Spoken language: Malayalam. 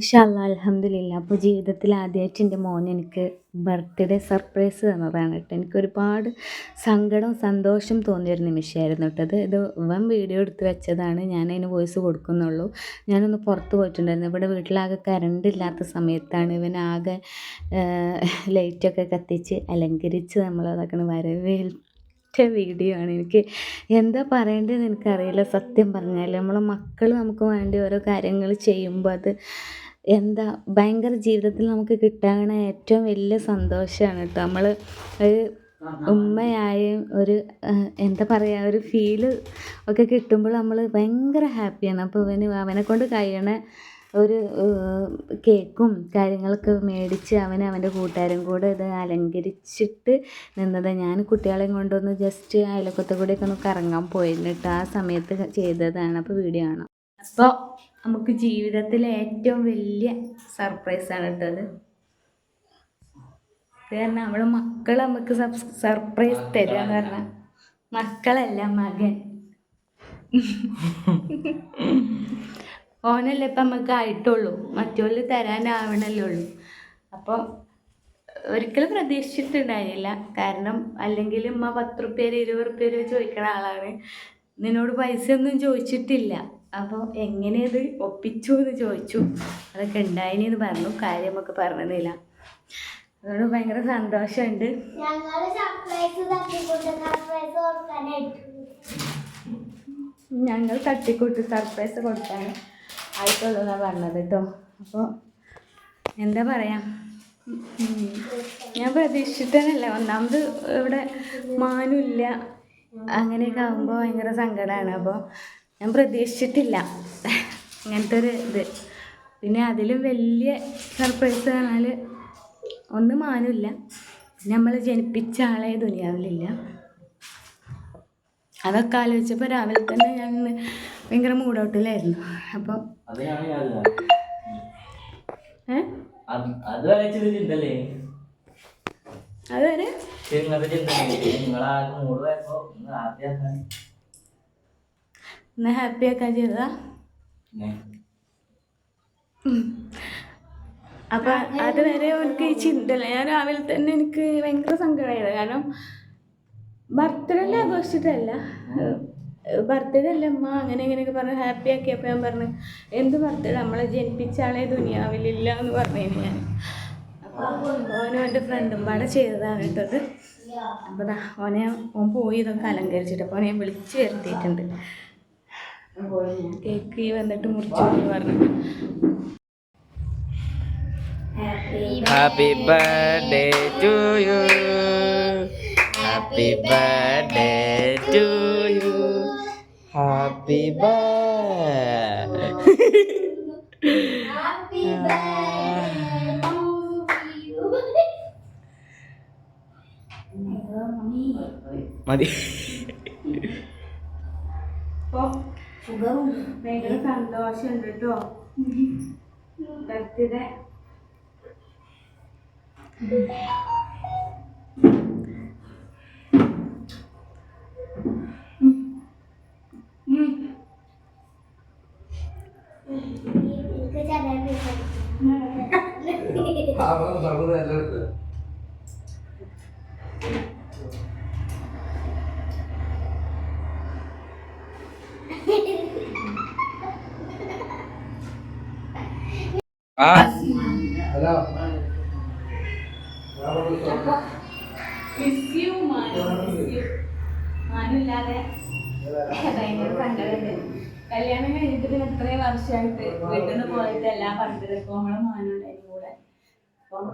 ഇൻഷാല്ലാ അൽഹംദുലില്ലാ. അപ്പോൾ ജീവിതത്തിൽ ആദ്യമായിട്ട് എന്റെ മോൻ എനിക്ക് ബർത്ത്ഡേ സർപ്രൈസ് തന്നതാണ് കേട്ടോ. എനിക്ക് ഒരുപാട് സങ്കടവും സന്തോഷം തോന്നിയ ഒരു നിമിഷമായിരുന്നു കേട്ടോ ഇത് ഇത് ഇവൻ വീഡിയോ എടുത്ത് വെച്ചതാണ്. ഞാൻ അതിന് വോയിസ് കൊടുക്കുന്നുള്ളൂ. ഞാനൊന്ന് പുറത്ത് പോയിട്ടുണ്ടായിരുന്നു. ഇവിടെ വീട്ടിലാകെ കറണ്ട് ഇല്ലാത്ത സമയത്താണ് ഇവൻ ആകെ ലൈറ്റൊക്കെ കത്തിച്ച് അലങ്കരിച്ച് നമ്മളതൊക്കെ വരവേൽ ഒറ്റ വീഡിയോ ആണ് എനിക്ക് എന്താ പറയേണ്ടതെന്ന് എനിക്കറിയില്ല. സത്യം പറഞ്ഞാൽ നമ്മളെ മക്കൾ നമുക്ക് വേണ്ടി ഓരോ കാര്യങ്ങൾ ചെയ്യുമ്പോൾ അത് എന്താ ഭയങ്കര ജീവിതത്തിൽ നമുക്ക് കിട്ടാവുന്ന ഏറ്റവും വലിയ സന്തോഷമാണ് കേട്ടോ നമ്മൾ ഒരു ഉമ്മയായും ഒരു എന്താ പറയുക ഒരു ഫീൽ ഒക്കെ കിട്ടുമ്പോൾ നമ്മൾ ഭയങ്കര ഹാപ്പിയാണ് അപ്പോൾ അവന് അവനെ കൊണ്ട് കഴിയണ ഒരു കേക്കും കാര്യങ്ങളൊക്കെ മേടിച്ച് അവനെ അവന്റെ കൂട്ടുകാരും കൂടെ ഇത് അലങ്കരിച്ചിട്ട് നിന്നത്. ഞാൻ കുട്ടികളെയും കൊണ്ടൊന്ന് ജസ്റ്റ് അയൽവക്കത്തെ കൂടെയൊക്കെ ഒന്ന് കറങ്ങാൻ പോയിരുന്നു കേട്ടോ ആ സമയത്ത് ചെയ്തതാണ്. അപ്പോൾ വീഡിയോ കാണാം. അപ്പോൾ നമുക്ക് ജീവിതത്തിലെ ഏറ്റവും വലിയ സർപ്രൈസാണ് കേട്ടത് അത്. കാരണം നമ്മളെ മക്കൾ നമുക്ക് സർപ്രൈസ് തരിക എന്ന് പറഞ്ഞാൽ മക്കളല്ല മകൻ. ഓനല്ലേ ഇപ്പം നമുക്ക് ആയിട്ടുള്ളൂ. മറ്റുള്ള തരാനാവണല്ലേ ഉള്ളൂ. അപ്പോൾ ഒരിക്കലും പ്രതീക്ഷിച്ചിട്ടുണ്ടായില്ല കാരണം അല്ലെങ്കിൽ ഉമ്മ പത്ത് റുപ്യ ഇരുപത് റുപ്യ ചോദിക്കണ ആളാണ്. നിന്നോട് പൈസ ഒന്നും ചോദിച്ചിട്ടില്ല. അപ്പോൾ എങ്ങനെ ഇത് ഒപ്പിച്ചു എന്ന് ചോദിച്ചു. അതൊക്കെ ഉണ്ടായിനി പറഞ്ഞു. കാര്യമൊക്കെ പറഞ്ഞതില്ല അതുകൊണ്ട് ഭയങ്കര സന്തോഷമുണ്ട്. ഞങ്ങൾ തട്ടിക്കൂട്ട് സർപ്രൈസ് കൊടുക്കാൻ ആയിട്ടുള്ളതാണ് പറഞ്ഞത് കേട്ടോ. അപ്പോൾ എന്താ പറയാ? ഞാൻ പ്രതീക്ഷിച്ചിട്ടല്ല ഒന്നാമത് ഇവിടെ മാനുമില്ല അങ്ങനെയൊക്കെ ആകുമ്പോൾ ഭയങ്കര സങ്കടമാണ് അപ്പോൾ ഞാൻ പ്രതീക്ഷിച്ചിട്ടില്ല. അങ്ങനത്തെ ഒരു ഇത്. പിന്നെ അതിലും വലിയ സർപ്രൈസ് പറഞ്ഞാൽ ഒന്നും മാനില്ല നമ്മൾ ജനിപ്പിച്ച ആളെ ദുനിയാവിലില്ല. അതൊക്കെ ആലോചിച്ചപ്പോൾ രാവിലെ തന്നെ ഞാൻ ഭയങ്കര മൂഡൗട്ടിലായിരുന്നു അപ്പോൾ അതുവരെ ഇന്ന് ഹാപ്പി ആക്കാൻ ചെയ്തതാ? അപ്പൊ അതുവരെ എനിക്ക് ഈ ചിന്തല്ല. ഞാൻ രാവിലെ തന്നെ എനിക്ക് ഭയങ്കര സങ്കടമായത് കാരണം ബർത്ത്ഡേ ആഘോഷിച്ചിട്ടല്ല. ബർത്ത്ഡേ അല്ല അമ്മ അങ്ങനെ ഇങ്ങനെയൊക്കെ പറഞ്ഞ് ഹാപ്പി ആക്കിയപ്പോൾ ഞാൻ പറഞ്ഞു എന്ത് ബർത്ത്ഡേ? നമ്മളെ ജനിപ്പിച്ച ആളെ ദുനിയാവിലില്ല എന്ന് പറഞ്ഞു ഞാൻ. അപ്പോൾ ഓനും എന്റെ ഫ്രണ്ടും പാടെ ചെയ്തതാണ് കേട്ടത്. അപ്പോൾ ഓനെ ഓൻ പോയി ഇതൊക്കെ അലങ്കരിച്ചിട്ട് അപ്പോൾ ഓനെ വിളിച്ച് വരുത്തിയിട്ടുണ്ട്. കേക്ക് വന്നിട്ട് മുറിച്ചു പറഞ്ഞു happy birthday to you happy birthday to you happy birthday മതി. ഭയങ്കര സന്തോഷമുണ്ട് കേട്ടോ ബർത്ത്ഡേ ആ മിസ് യു ഭയങ്കര സങ്കടമുണ്ട്. കല്യാണം കഴിഞ്ഞിട്ട് പിന്നെ ഇത്രയും വർഷമായിട്ട് വീട്ടിൽ നിന്ന് പോയിട്ട് എല്ലാം ഇപ്പോൾ നമ്മളെ മാനുണ്ടായിരുന്നു കൂടെ. അപ്പം